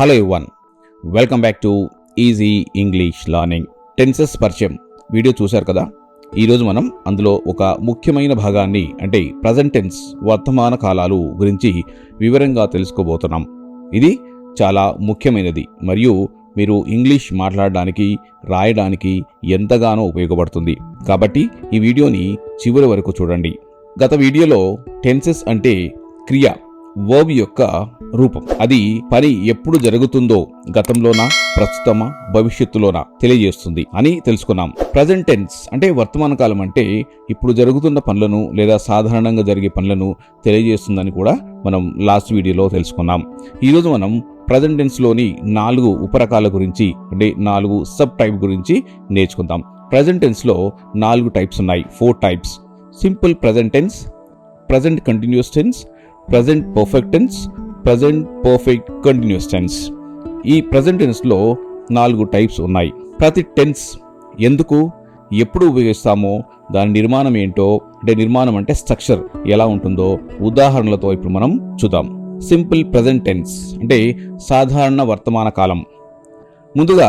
Hello one welcome back to easy English learning tenses పరిచయం video చూశారు కదా? ఈరోజు మనం అందులో ఒక ముఖ్యమైన భాగాన్ని అంటే ప్రజెంట్ టెన్స్ వర్తమాన కాలాలు గురించి వివరంగా తెలుసుకోబోతున్నాం. ఇది చాలా ముఖ్యమైనది. మరియు మీరు ఇంగ్లీష్ మాట్లాడడానికి రాయడానికి ఎంతగానో ఉపయోగపడుతుంది. కాబట్టి ఈ వీడియోని చివరి వరకు చూడండి. గత వీడియోలో టెన్సెస్ అంటే క్రియ వర్బ్ యొక్క రూపం. అది పని ఎప్పుడు జరుగుతుందో గతంలోనా ప్రస్తుతమా భవిష్యత్తులోనా తెలియజేస్తుంది అని తెలుసుకున్నాం. ప్రజెంట్ టెన్స్ అంటే వర్తమాన కాలం అంటే ఇప్పుడు జరుగుతున్న పనులను లేదా సాధారణంగా జరిగే పనులను తెలియజేస్తుందని కూడా మనం లాస్ట్ వీడియోలో తెలుసుకున్నాం. ఈరోజు మనం ప్రజెంట్ టెన్స్లోని నాలుగు ఉపరకాల గురించి అంటే నాలుగు సబ్ టైప్ గురించి నేర్చుకుందాం. ప్రజెంట్ టెన్స్లో నాలుగు టైప్స్ ఉన్నాయి. Four types simple present tense present continuous tense present perfect tense present perfect continuous tense ఈ ప్రజెంట్ టెన్స్లో నాలుగు టైప్స్ ఉన్నాయి. ప్రతి టెన్స్ ఎందుకు ఎప్పుడు ఉపయోగిస్తామో దాని నిర్మాణం ఏంటో అంటే నిర్మాణం అంటే స్ట్రక్చర్ ఎలా ఉంటుందో ఉదాహరణలతో ఇప్పుడు మనం చూద్దాం. సింపుల్ ప్రజెంట్ టెన్స్ అంటే సాధారణ వర్తమాన కాలం. ముందుగా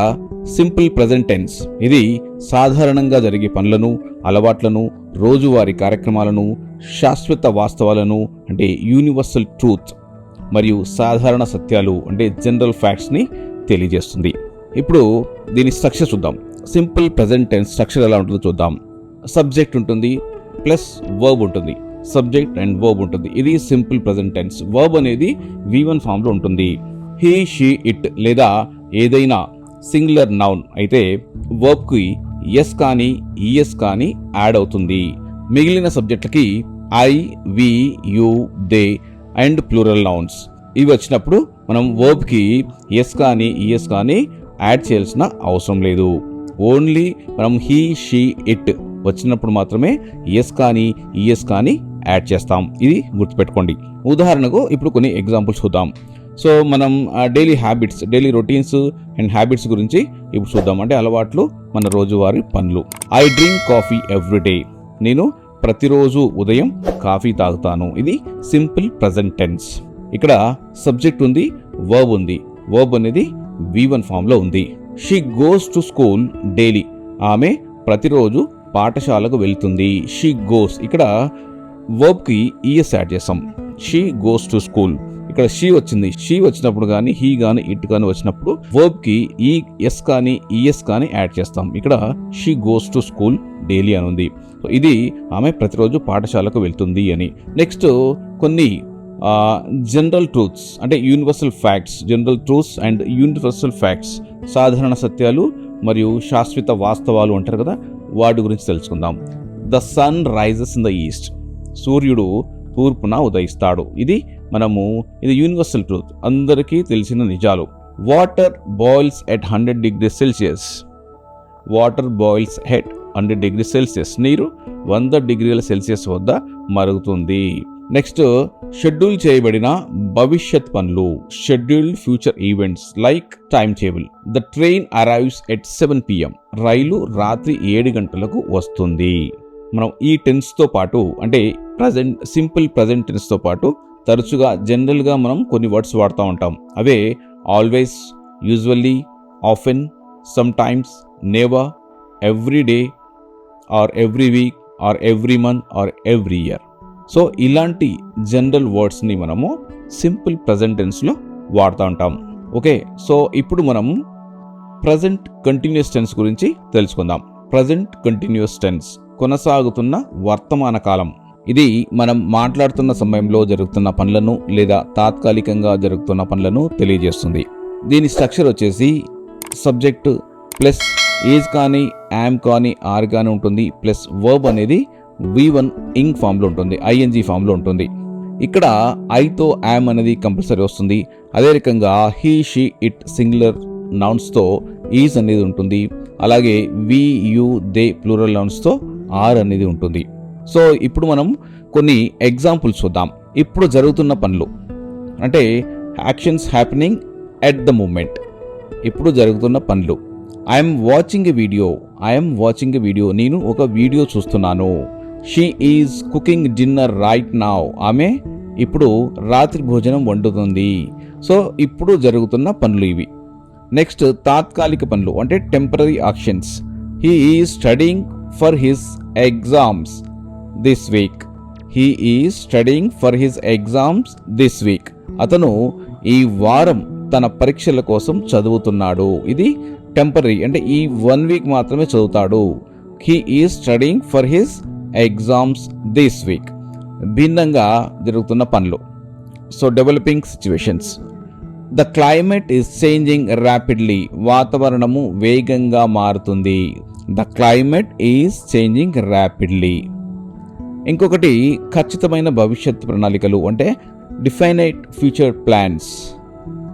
సింపుల్ ప్రజెంట్ టెన్స్ ఇది సాధారణంగా జరిగే పనులను అలవాట్లను రోజువారీ కార్యక్రమాలను శాశ్వత వాస్తవాలను అంటే యూనివర్సల్ ట్రూత్ మరియు సాధారణ సత్యాలు అంటే జనరల్ ఫ్యాక్ట్స్ని తెలియజేస్తుంది. ఇప్పుడు దీని స్ట్రక్చర్ చూద్దాం. సింపుల్ ప్రజెంట్ టెన్స్ స్ట్రక్చర్ ఎలా ఉంటుందో చూద్దాం. సబ్జెక్ట్ ఉంటుంది ప్లస్ వర్బ్ ఉంటుంది. సబ్జెక్ట్ అండ్ వర్బ్ ఉంటుంది. ఇది సింపుల్ ప్రజెంట్ టెన్స్ వర్బ్ అనేది వి వన్ ఫామ్లో ఉంటుంది. హీ షీ ఇట్ లేదా ఏదైనా సింగులర్ నౌన్ అయితే వర్బ్కి ఎస్ కానీ ఈఎస్ కానీ యాడ్ అవుతుంది. మిగిలిన సబ్జెక్టులకి I we you they and plural nouns ఇవి వచ్చినప్పుడు మనం వర్బ్కి ఎస్ కానీ ఈఎస్ కానీ యాడ్ చేయాల్సిన అవసరం లేదు. ఓన్లీ మనం హీ షీ ఇట్ వచ్చినప్పుడు మాత్రమే ఎస్ కానీ ఈఎస్ కానీ యాడ్ చేస్తాం. ఇది గుర్తుపెట్టుకోండి. ఉదాహరణకు ఇప్పుడు కొన్ని ఎగ్జాంపుల్స్ చూద్దాం. సో మనం daily habits daily routines and habits గురించి ఇప్పుడు చూద్దాం. అంటే అలవాట్లు మన రోజువారీ పనులు. I drink coffee every day. నేను ప్రతిరోజు ఉదయం కాఫీ తాగుతాను. ఇది సింపుల్ ప్రజెంట్ టెన్స్. ఇక్కడ సబ్జెక్ట్ ఉంది వర్బ్ ఉంది. వర్బ్ అనేది వి వన్ ఫామ్లో ఉంది. She goes to school daily. ఆమె ప్రతిరోజు పాఠశాలకు వెళ్తుంది. She goes. ఇక్కడ వర్బ్కి ఈఎస్ యాడ్ చేస్తాం. She goes to school. ఇక్కడ షీ వచ్చింది. షీ వచ్చినప్పుడు కానీ హీ కానీ ఇట్ కానీ వచ్చినప్పుడు వర్బ్కి ఈ ఎస్ కానీ ఈఎస్ కానీ యాడ్ చేస్తాం. ఇక్కడ she goes to school daily అని ఉంది సో ఇది ఆమె ప్రతిరోజు పాఠశాలకు వెళ్తుంది అని. నెక్స్ట్ కొన్ని జనరల్ ట్రూత్స్ అంటే universal facts general truths and universal facts సాధారణ సత్యాలు మరియు శాశ్వత వాస్తవాలు అంటారు కదా వాటి గురించి తెలుసుకుందాం. The sun rises in the east సూర్యుడు తూర్పున ఉదయిస్తాడు. ఇది మనము ఇది యూనివర్సల్ ట్రూత్ అందరికీ తెలిసిన నిజాలు. Water boils at hundred degree Celsius water boils at hundred degree Celsius నీరు వంద డిగ్రీల సెల్సియస్ వద్ద మరుగుతుంది. నెక్స్ట్ షెడ్యూల్ చేయబడిన భవిష్యత్ పనులు. Scheduled future events like time table. The train arrives at seven PM. రైలు రాత్రి ఏడు గంటలకు వస్తుంది. మనం ఈ టెన్స్తో పాటు అంటే ప్రజెంట్ సింపుల్ ప్రజెంట్ టెన్స్తో పాటు తరచుగా జనరల్గా మనం కొన్ని వర్డ్స్ వాడుతూ ఉంటాం. అవే always usually often sometimes every day or every week or every month or every year. So ఇలాంటి జనరల్ వర్డ్స్ని మనము సింపుల్ ప్రజెంటెన్స్లో వాడుతూ ఉంటాం. ఓకే సో ఇప్పుడు మనం ప్రజెంట్ కంటిన్యూస్ టెన్స్ గురించి తెలుసుకుందాం. ప్రజెంట్ కంటిన్యూస్ టెన్స్ కొనసాగుతున్న వర్తమాన కాలం. ఇది మనం మాట్లాడుతున్న సమయంలో జరుగుతున్న పనులను లేదా తాత్కాలికంగా జరుగుతున్న పనులను తెలియజేస్తుంది. దీని స్ట్రక్చర్ వచ్చేసి సబ్జెక్ట్ ప్లస్ ఏజ్ కానీ యామ్ కానీ ఆర్ కానీ ఉంటుంది. ప్లస్ వర్బ్ అనేది వి వన్ ఇంగ్ ఫామ్లో ఉంటుంది. ఐఎన్జీ ఫామ్లో ఉంటుంది. ఇక్కడ ఐతో యామ్ అనేది కంపల్సరీ వస్తుంది. అదే రకంగా హీ షీ ఇట్ సింగులర్ నౌన్స్తో ఈజ్ అనేది ఉంటుంది. అలాగే వి యు దే ప్లూరల్ నౌన్స్తో ఆర్ అనేది ఉంటుంది. సో ఇప్పుడు మనం కొన్ని ఎగ్జాంపుల్స్ చూద్దాం. ఇప్పుడు జరుగుతున్న పనులు. అంటే actions happening at the moment ఇప్పుడు జరుగుతున్న పనులు. I'm watching a video I'm watching a video నేను ఒక వీడియో చూస్తున్నాను. She is cooking dinner right now ఆమె ఇప్పుడు రాత్రి భోజనం వండుతుంది. సో ఇప్పుడు జరుగుతున్న పనులు ఇవి. నెక్స్ట్ తాత్కాలిక పనులు అంటే temporary actions he is studying for his exams this week he is studying for his exams this week అతను ఈ వారం తన పరీక్షల కోసం చదువుతున్నాడు. ఇది టెంపరీ అంటే ఈ వన్ వీక్ మాత్రమే చదువుతాడు. He is studying for his exams this week భిన్నంగా జరుగుతున్న పనులు. So developing situations the climate is changing rapidly వాతావరణము వేగంగా మారుతుంది. The climate is changing rapidly ఇంకొకటి ఖచ్చితమైన భవిష్యత్ ప్రణాళికలు అంటే definite future plans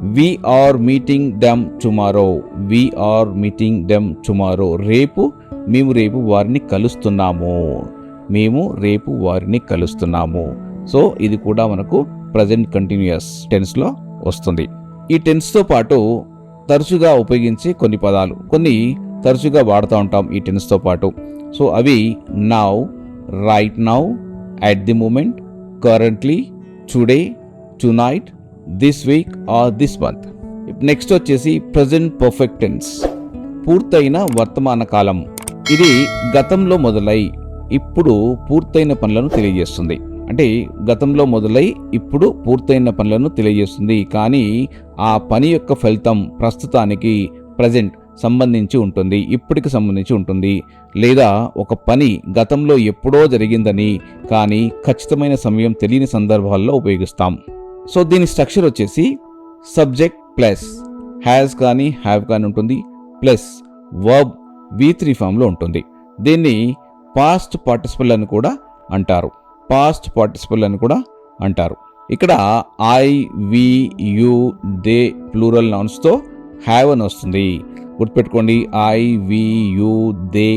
we are meeting them tomorrow we are meeting them tomorrow రేపు మేము రేపు వారిని కలుస్తున్నాము. మేము రేపు వారిని కలుస్తున్నాము. సో ఇది కూడా మనకు ప్రజెంట్ కంటిన్యూస్ టెన్స్లో వస్తుంది. ఈ టెన్స్తో పాటు తరచుగా ఉపయోగించే కొన్ని పదాలు కొన్ని తరచుగా వాడుతూ ఉంటాం ఈ టెన్స్తో పాటు. సో అవి now right now at the moment currently today tonight this week or this month next వచ్చేసి ప్రజెంట్ పర్ఫెక్ట్ టెన్స్ పూర్తయిన వర్తమాన కాలం. ఇది గతంలో మొదలై ఇప్పుడు పూర్తయిన పనులను తెలియజేస్తుంది. అంటే గతంలో మొదలై ఇప్పుడు పూర్తయిన పనులను తెలియజేస్తుంది. కానీ ఆ పని యొక్క ఫలితం ప్రస్తుతానికి ప్రజెంట్ సంబంధించి ఉంటుంది. ఇప్పటికి సంబంధించి ఉంటుంది. లేదా ఒక పని గతంలో ఎప్పుడో జరిగిందని కానీ ఖచ్చితమైన సమయం తెలియని సందర్భాల్లో ఉపయోగిస్తాం. సో దీని స్ట్రక్చర్ వచ్చేసి సబ్జెక్ట్ ప్లస్ హ్యాస్ కానీ హ్యావ్ కానీ ఉంటుంది ప్లస్ వర్బ్ వి త్రీ ఫామ్లో ఉంటుంది. దీన్ని పాస్ట్ పార్టిసిపల్ అని కూడా అంటారు. పాస్ట్ పార్టిసిపల్ అని కూడా అంటారు. ఇక్కడ I we you they plural నౌన్స్తో have అని వస్తుంది. గుర్తుపెట్టుకోండి I we you they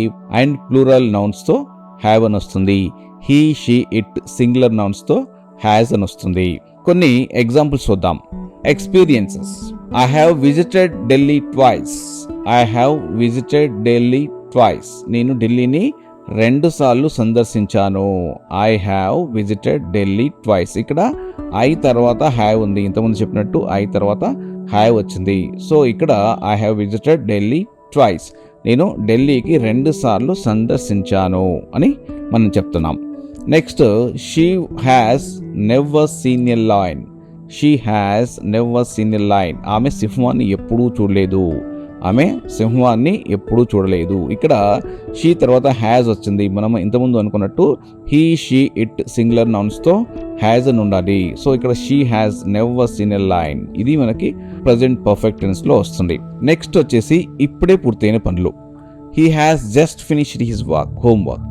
and plural నౌన్స్తో have అని వస్తుంది. హీ షీ ఇట్ సింగులర్ నౌన్స్తో హ్యాజ్ అని వస్తుంది. కొన్ని ఎగ్జాంపుల్స్ చూద్దాం. Experiences I have visited Delhi twice I have visited Delhi twice నేను ఢిల్లీని రెండు సార్లు సందర్శించాను. I have visited Delhi twice ఇక్కడ ఐ తర్వాత హ్యావ్ ఉంది. ఇంతకుముందు చెప్పినట్టు ఐ తర్వాత హ్యావ్ వచ్చింది. సో ఇక్కడ I have visited Delhi twice నేను ఢిల్లీకి రెండు సార్లు సందర్శించాను అని మనం చెప్తున్నాం. Next she has never seen a lion she has never seen a lion ఆమె సింహాన్ని ఎప్పుడూ చూడలేదు. ఆమె సింహాన్ని ఎప్పుడూ చూడలేదు. ఇక్కడ షీ తర్వాత హ్యాజ్ వచ్చింది. మనం ఇంతకుముందు అనుకున్నట్టు హీ షీ ఇట్ సింగులర్ నౌన్స్తో హ్యాజ్ అని ఉండాలి. సో ఇక్కడ she has never seen a lion ఇది మనకి ప్రజెంట్ పర్ఫెక్ట్ టెన్స్లో వస్తుంది. నెక్స్ట్ వచ్చేసి ఇప్పుడే పూర్తయిన పనులు. He has just finished his work homework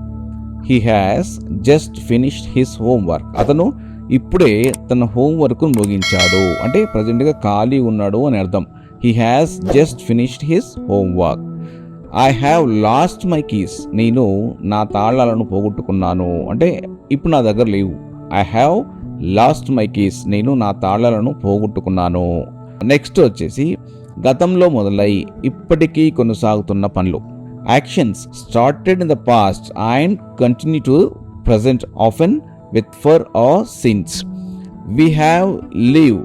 he has just finished his homework అతను ఇప్పుడే తన హోంవర్క్ ముగించాడు. అంటే ప్రజెంట్గా ఖాళీ ఉన్నాడు అని అర్థం. He has just finished his homework I have lost my keys నేను నా తాళాలను పోగొట్టుకున్నాను. అంటే ఇప్పుడు నా దగ్గర లేవు. I have lost my keys నేను నా తాళాలను పోగొట్టుకున్నాను. నెక్స్ట్ వచ్చేసి గతంలో మొదలై ఇప్పటికీ కొనసాగుతున్న పనులు. Actions started in the past and continue to present often with for or since we have live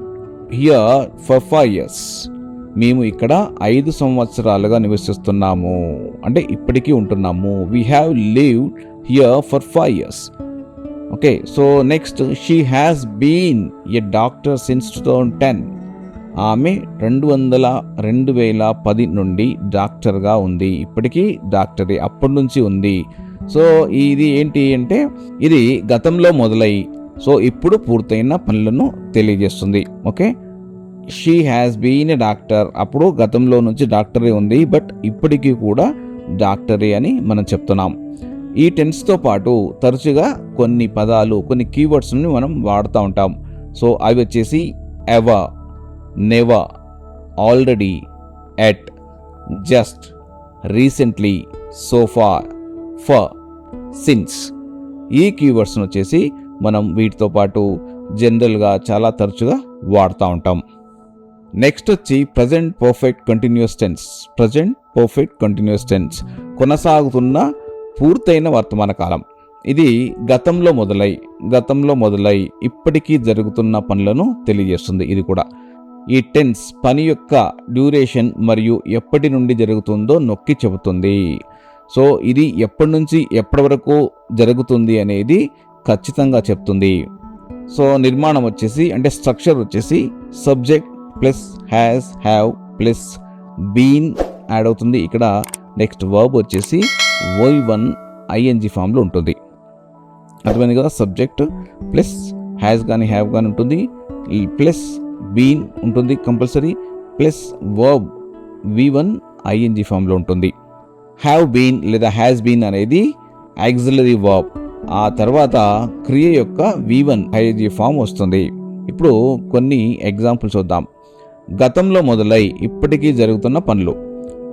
here for five years మేము ఇక్కడ ఐదు సంవత్సరాలుగా నివసిస్తున్నాము. అంటే ఇప్పటికీ ఉంటున్నాము. We have live here for five years okay so next she has been a doctor since two thousand ten ఆమె రెండు వందల రెండు వేల పది నుండి డాక్టర్గా ఉంది. ఇప్పటికీ డాక్టరే అప్పటి నుంచి ఉంది. సో ఇది ఏంటి అంటే ఇది గతంలో మొదలై సో ఇప్పుడు పూర్తయిన పనులను తెలియజేస్తుంది. Okay? She has been a doctor. అప్పుడు గతంలో నుంచి డాక్టరే ఉంది బట్ ఇప్పటికీ కూడా డాక్టరే అని మనం చెప్తున్నాం. ఈ టెన్స్తో పాటు తరచుగా కొన్ని పదాలు కొన్ని కీవర్డ్స్ని మనం వాడుతూ ఉంటాం. సో అవి వచ్చేసి never already yet just recently so far for since ఈ కీవర్డ్స్ను వచ్చేసి మనం వీటితో పాటు జనరల్గా చాలా తరచుగా వాడుతూ ఉంటాం. నెక్స్ట్ వచ్చి present perfect continuous tense present perfect continuous tense కొనసాగుతున్న పూర్తయిన వర్తమాన కాలం. ఇది గతంలో మొదలై గతంలో మొదలై ఇప్పటికీ జరుగుతున్న పనులను తెలియజేస్తుంది ఇది కూడా. ఈ టెన్స్ పని యొక్క డ్యూరేషన్ మరియు ఎప్పటి నుండి జరుగుతుందో నొక్కి చెబుతుంది. సో ఇది ఎప్పటి నుంచి ఎప్పటి వరకు జరుగుతుంది అనేది ఖచ్చితంగా చెప్తుంది. సో నిర్మాణం వచ్చేసి అంటే స్ట్రక్చర్ వచ్చేసి subject plus has have plus been add అవుతుంది. ఇక్కడ నెక్స్ట్ వర్బ్ వచ్చేసి వై వన్ ఐఎన్జి ఫామ్లో ఉంటుంది. అర్థమైంది కదా? సబ్జెక్ట్ ప్లస్ హ్యాస్ కానీ హ్యావ్ కానీ ఉంటుంది. ప్లస్ బీన్ ఉంటుంది compulsory plus verb V one ING ఫామ్లో ఉంటుంది. హ్యావ్ బీన్ లేదా హ్యాస్ బీన్ అనేది యాక్సిలరీ వర్బ్. ఆ తర్వాత క్రియ యొక్క వి వన్ ఐఎన్జి ఫామ్ వస్తుంది. ఇప్పుడు కొన్ని ఎగ్జాంపుల్స్ చూద్దాం. గతంలో మొదలై ఇప్పటికీ జరుగుతున్న పనులు.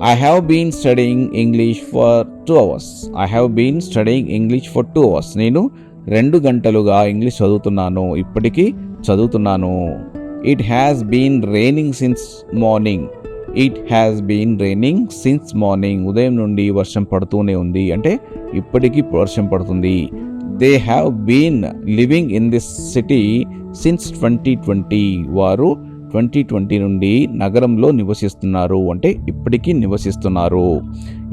I have been studying English for two hours I have been studying English for two hours నేను రెండు గంటలుగా ఇంగ్లీష్ చదువుతున్నాను. ఇప్పటికీ చదువుతున్నాను. It has been raining since morning it has been raining since morning ఉదయం నుండి వర్షం పడుతూనే ఉంది. అంటే ఇప్పటికీ వర్షం పడుతుంది. They have been living in this city since twenty twenty వారు ట్వంటీ ట్వంటీ నుండి నగరంలో నివసిస్తున్నారు. అంటే ఇప్పటికీ నివసిస్తున్నారు.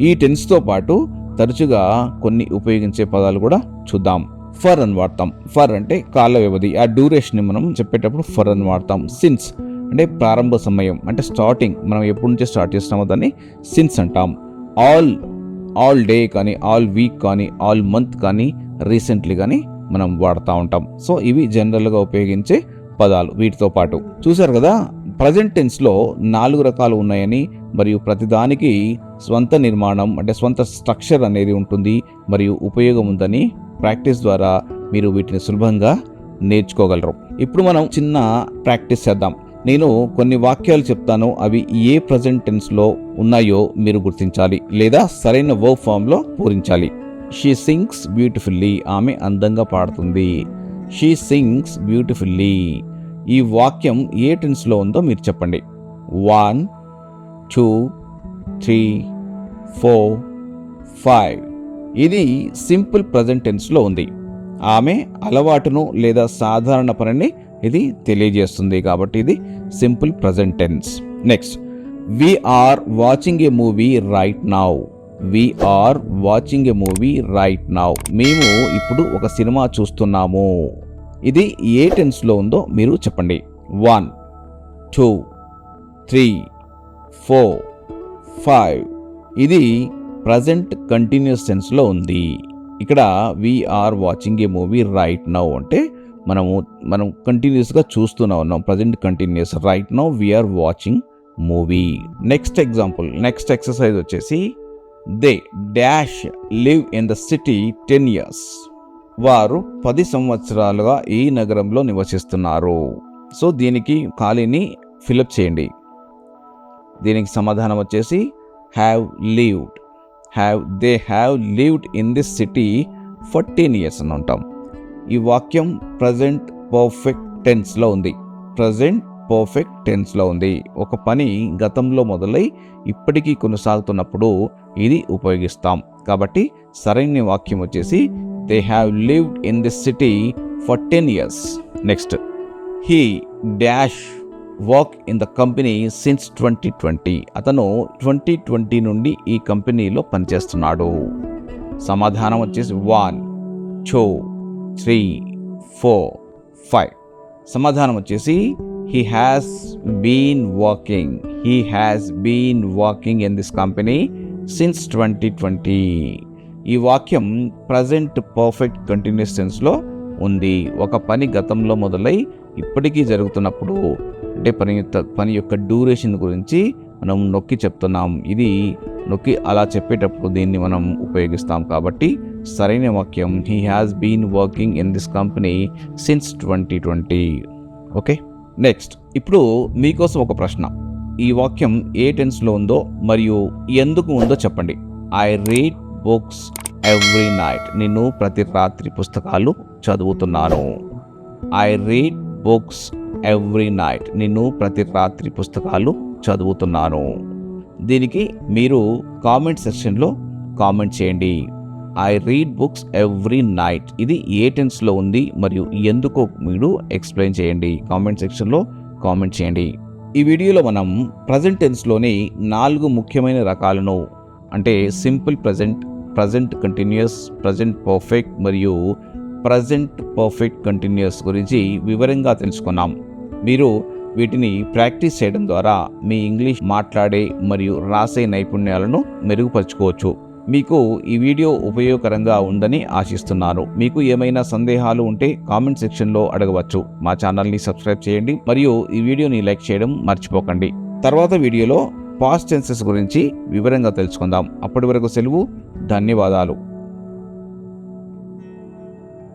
ఈ టెన్స్తో పాటు తరచుగా కొన్ని ఉపయోగించే పదాలు కూడా చూద్దాం. ఫర్ అని వాడతాం. ఫర్ అంటే కాల వ్యవధి. ఆ డ్యూరేషన్ మనం చెప్పేటప్పుడు ఫర్ అని వాడతాం. సిన్స్ అంటే ప్రారంభ సమయం. అంటే స్టార్టింగ్ మనం ఎప్పటి నుంచి స్టార్ట్ చేస్తామో దాన్ని సిన్స్ అంటాం. ఆల్ ఆల్ డే కానీ ఆల్ వీక్ కానీ ఆల్ మంత్ కానీ రీసెంట్లీ కానీ మనం వాడుతూ ఉంటాం. సో ఇవి జనరల్గా ఉపయోగించే పదాలు వీటితో పాటు. చూశారు కదా? ప్రజెంట్ టెన్స్లో నాలుగు రకాలు ఉన్నాయని మరియు ప్రతిదానికి స్వంత నిర్మాణం అంటే స్వంత స్ట్రక్చర్ అనేది ఉంటుంది మరియు ఉపయోగం ఉందని ప్రాక్టీస్ ద్వారా మీరు వీటిని సులభంగా నేర్చుకోగలరు. ఇప్పుడు మనం చిన్న ప్రాక్టీస్ చేద్దాం. నేను కొన్ని వాక్యాలు చెప్తాను. అవి ఏ ప్రజెంట్ టెన్స్లో ఉన్నాయో మీరు గుర్తించాలి. లేదా సరైన వర్క్ ఫామ్లో పూరించాలి. షీ సింగ్స్ బ్యూటిఫుల్లీ ఆమె అందంగా పాడుతుంది. షీ సింగ్స్ బ్యూటిఫుల్లీ ఈ వాక్యం ఏ టెన్స్లో ఉందో మీరు చెప్పండి. One two three four five ఇది సింపుల్ ప్రజెంట్ టెన్స్లో ఉంది. ఆమె అలవాటును లేదా సాధారణ పనిని ఇది తెలియజేస్తుంది కాబట్టి ఇది simple present tense. Next we are watching a movie right now we are watching a movie right now మేము ఇప్పుడు ఒక సినిమా చూస్తున్నాము. ఇది ఏ టెన్స్లో ఉందో మీరు చెప్పండి. One two three four five. ఇది ప్రజెంట్ కంటిన్యూస్ టెన్స్లో ఉంది. ఇక్కడ we are watching a movie right now అంటే మనము మనం కంటిన్యూస్గా చూస్తూనే ఉన్నాం. Present continuous right now we are watching movie. Next example next exercise వచ్చేసి they dash live in the city ten years. వారు పది సంవత్సరాలుగా ఈ నగరంలో నివసిస్తున్నారు. సో దీనికి ఖాళీని ఫిలప్ చేయండి. దీనికి సమాధానం వచ్చేసి have lived. Have they have lived in this city fourteen years అని ఉంటాం ఈ వాక్యం ప్రజెంట్ పర్ఫెక్ట్ టెన్స్లో ఉంది. ప్రజెంట్ పర్ఫెక్ట్ టెన్స్లో ఉంది. ఒక పని గతంలో మొదలై ఇప్పటికీ కొనసాగుతున్నప్పుడు ఇది ఉపయోగిస్తాం. కాబట్టి సరైన వాక్యం వచ్చేసి they have lived in this city for ten years next he dash work in the company since twenty twenty అతను ట్వంటీ ట్వంటీ నుండి ఈ కంపెనీలో పనిచేస్తున్నాడు. సమాధానం వచ్చేసి one two three four five సమాధానం వచ్చేసి he has been working he has been working in this company since twenty twenty ఈ వాక్యం ప్రజెంట్ పర్ఫెక్ట్ కంటిన్యూస్ సెన్స్లో ఉంది. ఒక పని గతంలో మొదలై ఇప్పటికీ జరుగుతున్నప్పుడు అంటే పని యొక్క పని యొక్క డ్యూరేషన్ గురించి మనం నొక్కి చెప్తున్నాం. ఇది నొక్కి అలా చెప్పేటప్పుడు దీన్ని మనం ఉపయోగిస్తాం కాబట్టి సరైన వాక్యం. He has been working in this company since twenty twenty okay next ఇప్పుడు మీకోసం ఒక ప్రశ్న. ఈ వాక్యం ఏ టెన్స్లో ఉందో మరియు ఎందుకు ఉందో చెప్పండి. I read books every night నేను ప్రతి రాత్రి పుస్తకాలు చదువుతున్నాను. I read books every night నేను ప్రతి రాత్రి పుస్తకాలు చదువుతున్నాను. దీనికి మీరు కామెంట్ సెక్షన్లో కామెంట్ చేయండి. I read books every night ఇది ఏ టెన్స్లో ఉంది మరియు ఎందుకో మీరు ఎక్స్ప్లెయిన్ చేయండి. కామెంట్ సెక్షన్లో కామెంట్ చేయండి. ఈ వీడియోలో మనం ప్రజెంట్ టెన్స్లోని నాలుగు ముఖ్యమైన రకాలను అంటే simple present present continuous present perfect మరియు ప్రజెంట్ పర్ఫెక్ట్ కంటిన్యూస్ గురించి వివరంగా తెలుసుకున్నాం. మీరు వీటిని ప్రాక్టీస్ చేయడం ద్వారా మీ ఇంగ్లీష్ మాట్లాడే మరియు రాసే నైపుణ్యాలను మెరుగుపరుచుకోవచ్చు. మీకు ఈ వీడియో ఉపయోగకరంగా ఉందని ఆశిస్తున్నాను. మీకు ఏమైనా సందేహాలు ఉంటే కామెంట్ సెక్షన్లో అడగవచ్చు. మా ఛానల్ని సబ్స్క్రైబ్ చేయండి మరియు ఈ వీడియోని లైక్ చేయడం మర్చిపోకండి. తర్వాత వీడియోలో పాస్ట్ టెన్సెస్ గురించి వివరంగా తెలుసుకుందాం. అప్పటి వరకు సెలవు. ధన్యవాదాలు.